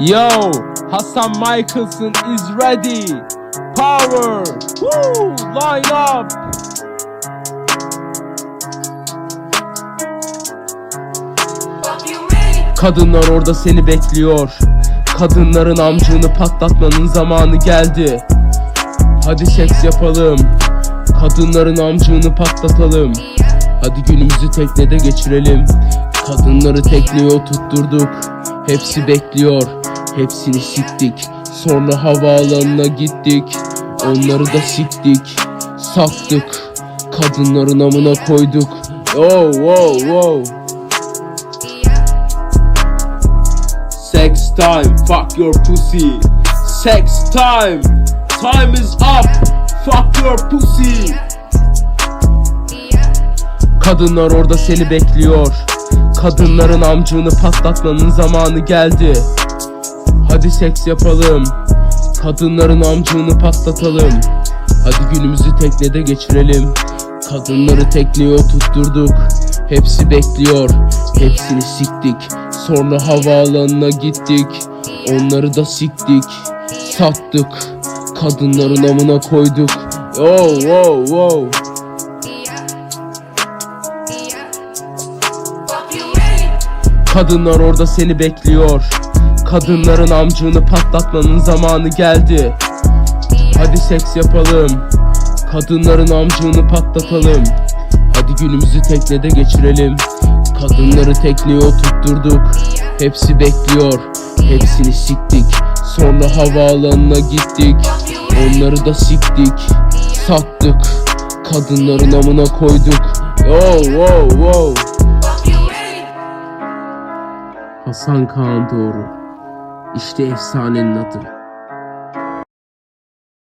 Yo, Hassan Michelson is ready. Power. Woo, line up. Kadınlar orada seni bekliyor. Kadınların amcığını patlatmanın zamanı geldi. Hadi seks yapalım. Kadınların amcığını patlatalım. Hadi günümüzü teknede geçirelim. Kadınları tekneye oturtturduk. Hepsi bekliyor. Hepsini siktik. Sonra havaalanına gittik. Onları da siktik. Sattık. Kadınların amına koyduk. Oh, wow, wow. Sex time, fuck your pussy. Sex time, time is up. Fuck your pussy. Kadınlar orada seni bekliyor. Kadınların amcığını patlatmanın zamanı geldi. Hadi seks yapalım. Kadınların amcığını patlatalım. Hadi günümüzü teknede geçirelim. Kadınları tekneye oturtturduk. Hepsi bekliyor. Hepsini siktik. Sonra havaalanına gittik. Onları da siktik. Sattık. Kadınların amına koyduk. Oh, wow, wow. Kadınlar orada seni bekliyor. Kadınların amcığını patlatmanın zamanı geldi. Hadi seks yapalım. Kadınların amcığını patlatalım. Hadi günümüzü teknede geçirelim. Kadınları tekneye oturtturduk. Hepsi bekliyor. Hepsini siktik. Sonra havaalanına gittik. Onları da siktik. Sattık. Kadınların amına koyduk. Oh, wow, wow. Hasan Kaan Doğru. İşte efsanenin adı.